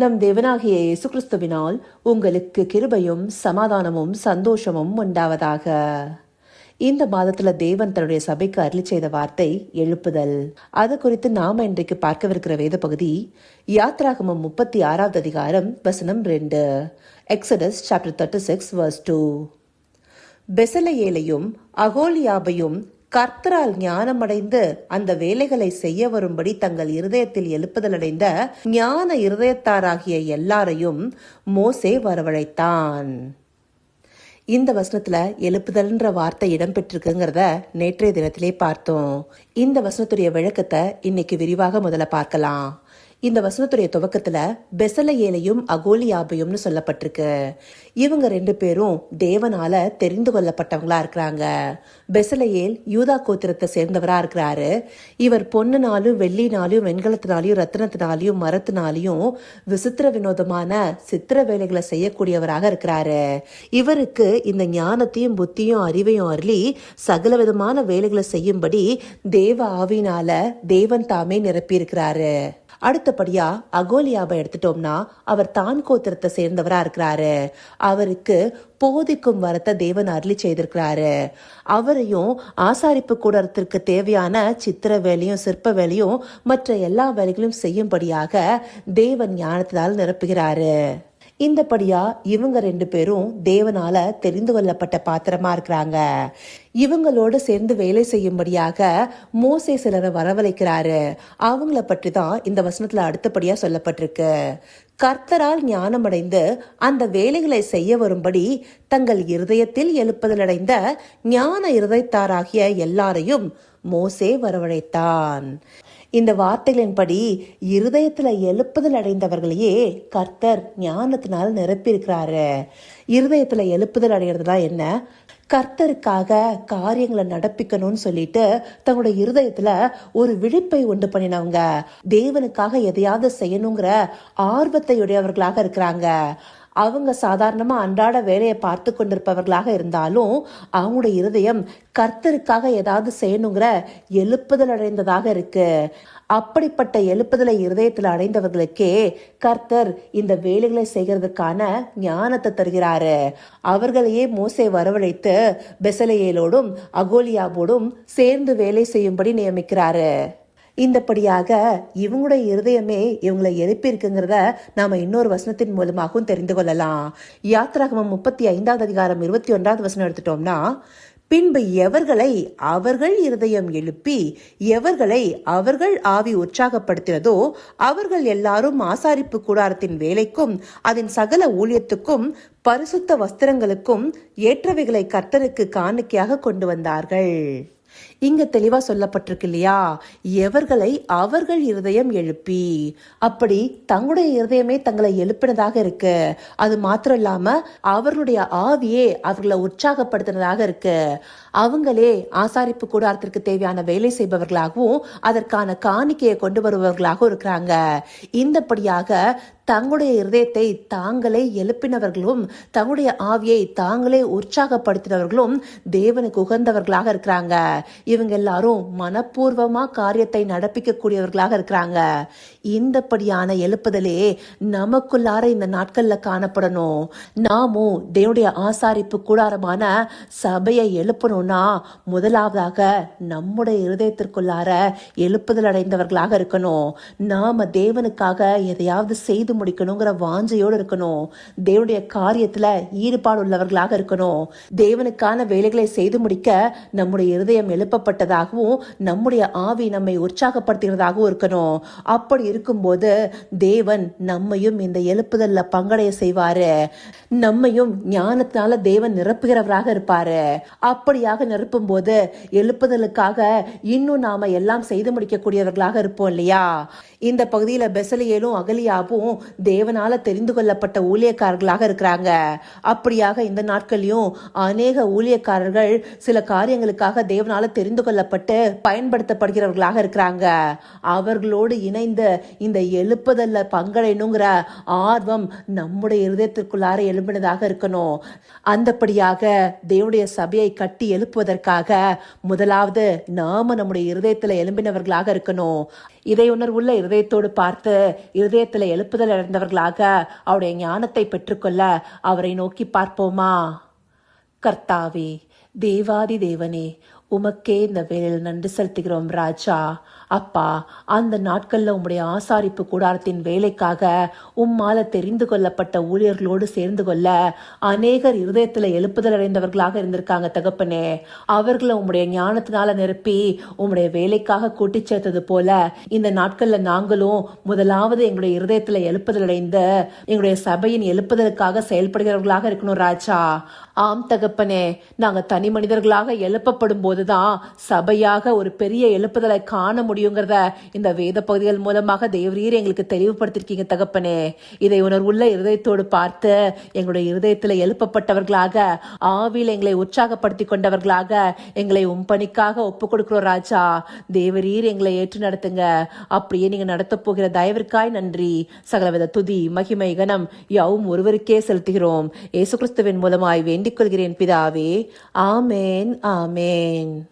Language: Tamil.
நம் தேவனாகிய இயேசு கிறிஸ்துவினால் உங்களுக்கு கிருபையும் சமாதானமும் சந்தோஷமும் உண்டாவதாக. இந்த மாதத்துல தேவன் தன்னுடைய சபைக்கு அருளி செய்த வார்த்தை எழுப்புதல். அது குறித்து நாம இன்றைக்கு பார்க்கவிருக்கிற வேத பகுதி யாத்ராகமம் முப்பத்தி ஆறாவது அதிகாரம் வசனம் ரெண்டு. Exodus chapter thirty six verse two பெசலையேலையும் அகோலியாபையும் கர்த்தரால் ஞானமடைந்து அந்த வேலைகளை செய்ய வரும்படி தங்கள் இருதயத்தில் எழுப்புதலடைந்த ஞான இருதயத்தாராகிய எல்லாரையும் மோசே வரவழைத்தான். இந்த வசனத்துல எழுப்புதல்ன்ற வார்த்தை இடம்பெற்றிருக்குங்கிறத நேற்றைய தினத்திலே பார்த்தோம். இந்த வசனத்துடைய விளக்கத்தை இன்னைக்கு விரிவாக முதல்ல பார்க்கலாம். இந்த வசனத்துடைய துவக்கத்துல பெசலையேலையும் அகோலியாபையும்னு சொல்லப்பட்டிருக்கு. இவங்க ரெண்டு பேரும் தேவனால தெரிந்து கொள்ளப்பட்டவங்களா இருக்கிறாங்க. பெசலையேல் யூதா கோத்திரத்தை சேர்ந்தவரா இருக்கிறாரு. இவர் பொண்ணுனாலும் வெள்ளினாலையும் வெண்கலத்தினாலையும் ரத்தினத்தினாலையும் மரத்தினாலையும் விசித்திர வினோதமான சித்திர வேலைகளை செய்யக்கூடியவராக இருக்கிறாரு. இவருக்கு இந்த ஞானத்தையும் புத்தியும் அறிவையும் அருளி சகல விதமான வேலைகளை செய்யும்படி தேவ ஆவினால தேவன் தாமே நிரப்பியிருக்கிறாரு. அடுத்தபடியா அகோலியாவை எடுத்துட்டோம்னா அவர் தான் கோத்திரத்தை சேர்ந்தவரா இருக்கிறாரு. அவருக்கு போதிக்கும் வரத்தை தேவன் அருளி செய்திருக்கிறாரு. அவரையும் ஆசாரிப்பு கூடத்திற்கு தேவையான சித்திர வேலையும் சிற்ப வேலையும் மற்ற எல்லா வேலைகளும் செய்யும்படியாக தேவன் ஞானத்தினால் நிரப்புகிறாரு. இந்தபடியா இவங்க ரெண்டு பேரும் தேவனால தெரிந்து கொள்ளப்பட்ட பாத்திரமா இருக்கிறாங்க. இவங்களோட சேர்ந்து வேலை செய்யும்படியாக மோசே சிலரை வரவழைக்கிறாரு. அவங்கள பற்றி தான் இந்த வசனத்துல அடுத்தபடியா சொல்லப்பட்டிருக்கு. கர்த்தரால் ஞானமடைந்து அந்த வேலைகளை செய்ய வரும்படி தங்கள் இருதயத்தில் எழுப்பதிலடைந்த ஞான இருதயத்தாராகிய எல்லாரையும் மோசே வரவழைத்தான். இந்த வார்த்தைகளின்படி இருதயத்தில் எழுப்புதல் அடைந்தவர்களையே கர்த்தர் ஞானத்தினால் நிரப்பியிருக்கிறாரு. இருதயத்தில் எழுப்புதல் அடைகிறதுலாம் என்ன? கர்த்தருக்காக காரியங்களை நடப்பிக்கணும்னு சொல்லிட்டு தங்களோட இருதயத்துல ஒரு விழிப்பை உண்டு பண்ணினவங்க. தேவனுக்காக எதையாவது செய்யணுங்கிற ஆர்வத்தை உடையவர்களாக இருக்கிறாங்க. அவங்க சாதாரணமாக அன்றாட வேலையை பார்த்து கொண்டிருப்பவர்களாக இருந்தாலும் அவங்களுடைய இருதயம் கர்த்தருக்காக ஏதாவது செய்யணுங்கிற எழுப்புதல் அடைந்ததாக இருக்கு. அப்படிப்பட்ட எழுப்புதலை இருதயத்தில் அடைந்தவர்களுக்கே கர்த்தர் இந்த வேலைகளை செய்கிறதுக்கான ஞானத்தை தருகிறாரு. அவர்களையே மோசே வரவழைத்து பெசலையேலோடும் அகோலியாவோடும் சேர்ந்து வேலை செய்யும்படி நியமிக்கிறாரு. இந்தபடியாக இவங்களுடைய இருதயமே இவங்களை எழுப்பியிருக்குங்கிறத நாம இன்னொரு வசனத்தின் மூலமாகவும் தெரிந்து கொள்ளலாம். யாத்ராகமம் முப்பத்தி ஐந்தாவது அதிகாரம் இருபத்தி ஒன்றாவது வசனம் எடுத்துட்டோம்னா பின்பு எவர்களை அவர்கள் இருதயம் எழுப்பி எவர்களை அவர்கள் ஆவி உற்சாகப்படுத்தினதோ அவர்கள் எல்லாரும் ஆசாரிப்பு கூடாரத்தின் வேலைக்கும் அதன் சகல ஊழியத்துக்கும் பரிசுத்த வஸ்திரங்களுக்கும் ஏற்றவைகளை கர்த்தருக்கு காணிக்கையாக கொண்டு வந்தார்கள். இங்க தெளிவா சொல்லப்பட்டிருக்கு இல்லையா? எவர்களை அவர்கள் இருதயம் எழுப்பி அப்படி தங்களுடைய இருதயமே தங்களை எழுப்பினதாக இருக்கு. அது மாத்திரம் இல்லாம அவர்களுடைய ஆவியே அவர்களை உற்சாகப்படுத்தினதாக இருக்கு. அவங்களே ஆசாரிப்பு கூடாரத்திற்கு தேவையான வேலை செய்பவர்களாகவும் அதற்கான காணிக்கையை கொண்டு வருபவர்களாகவும் இருக்கிறாங்க. இந்தபடியாக தங்களுடைய இருதயத்தை தாங்களே எழுப்பினவர்களும் தங்களுடைய ஆவியை தாங்களே உற்சாகப்படுத்தினவர்களும் தேவனுக்கு உகந்தவர்களாக இருக்கிறாங்க. இவங்க எல்லாரும் மனப்பூர்வமா காரியத்தை நடப்பிக்கக்கூடியவர்களாக இருக்கிறாங்க. இந்தப்படியான எழுப்புதலே நமக்குள்ளார இந்த நாட்கள்ல காணப்படணும். நாமும் தேவனுடைய ஆசாரிப்பு கூடாரமான சபையை எழுப்பணும்னா முதலாவதாக நம்முடைய இருதயத்திற்குள்ளார எழுப்புதல் அடைந்தவர்களாக இருக்கணும். நாம தேவனுக்காக எதையாவது செய்து முடிக்கணுங்கிற வாஞ்சையோடு இருக்கணும். தேவனுடைய காரியத்தில் ஈடுபாடு உள்ளவர்களாக இருக்கணும். தேவனுக்கான வேலைகளை செய்து முடிக்க நம்முடைய இருதயம் எழுப்பப்பட்டதாகவும் நம்முடைய ஆவி நம்மை உற்சாகப்படுத்துகிறதாகவும் இருக்கணும். அப்படி இருக்கும்போது தேவன் நம்மையும் இந்த எழுப்புதலில் பங்கடைய செய்வாரு. நம்மையும் ஞானத்தினால தேவன் நிரப்புகிறவராக இருப்பாரு. அப்படியாக நிரப்பும் போது எழுப்புதலுக்காக இன்னும் நாம எல்லாம் செய்து முடிக்கக்கூடியவர்களாக இருப்போம் இல்லையா? இந்த பகுதியில் பெசலியலும் அகலியாவும் தேவனால தெரிந்து கொள்ளப்பட்ட ஊழியக்காரர்களாக இருக்கிறாங்க. அப்படியாக இந்த நாட்களையும் அநேக ஊழியக்காரர்கள் சில காரியங்களுக்காக தேவனால தெரிந்து கொள்ளப்பட்டு பயன்படுத்தப்படுகிறவர்களாக இருக்கிறாங்க. அவர்களோடு இணைந்து இந்த எழுப்புதல்ல பங்கடையணுங்கிற ஆர்வம் நம்முடைய இருதயத்திற்குள்ளார எழும்பினதாக இருக்கணும். அந்தப்படியாக தேவனுடைய சபையை கட்டி எழுப்புவதற்காக முதலாவது நாம நம்முடைய இருதயத்தில் எழும்பினவர்களாக இருக்கணும். இதை உணர்வுள்ள இருதயத்தோடு பார்த்து இருதயத்தில் எழுப்புதல் இழந்தவர்களாக அவருடைய ஞானத்தை பெற்றுக்கொள்ள அவரை நோக்கி பார்ப்போமா? கர்த்தாவே தேவாதி தேவனே உமக்கே இந்த வேலையில் நன்றி செலுத்துகிறோம் ராஜா. அப்பா அந்த நாட்களில் உம்முடைய ஆசாரிப்பு கூடாரத்தின் வேலைக்காக உம்மால தெரிந்து கொள்ளப்பட்ட ஊழியர்களோடு சேர்ந்து கொள்ள அநேகர் இருதயத்துல எழுப்புதல் அடைந்தவர்களாக இருந்திருக்காங்க தகப்பனே. அவர்களை உம்முடைய ஞானத்தினால நிரப்பி உம்முடைய வேலைக்காக கூட்டிச் சேர்த்தது போல இந்த நாட்களில் நாங்களும் முதலாவது எங்களுடைய இருதயத்தில் எழுப்புதல் அடைந்து எங்களுடைய சபையின் எழுப்புதலுக்காக செயல்படுகிறவர்களாக இருக்கணும் ராஜா. ஆம் தகப்பனே நாங்க தனி மனிதர்களாக எழுப்பப்படும் போதுதான் சபையாக ஒரு பெரிய எழுப்புதலை காண முடியுங்கிறத இந்த வேத பகுதிகள் மூலமாக தேவரீர் எங்களுக்கு தெளிவுபடுத்திருக்கீங்க தகப்பனே. இதை உணர்வுள்ள இருதயத்தோடு பார்த்து எங்களுடைய இருதயத்தில் எழுப்பப்பட்டவர்களாக ஆவியில் எங்களை உற்சாகப்படுத்தி கொண்டவர்களாக எங்களை உம்பணிக்காக ஒப்பு கொடுக்கிறோம் ராஜா. தேவரீர் எங்களை ஏற்று நடத்துங்க. அப்படியே நீங்க நடத்த போகிற தயவிற்காய் நன்றி. சகலவித துதி மகிமை கனம் யாவும் ஒருவருக்கே செலுத்துகிறோம். ஏசு கிறிஸ்துவின் மூலமாய் வேண்டிக் கொள்கிறேன் பிதாவே. ஆமேன் ஆமேன்.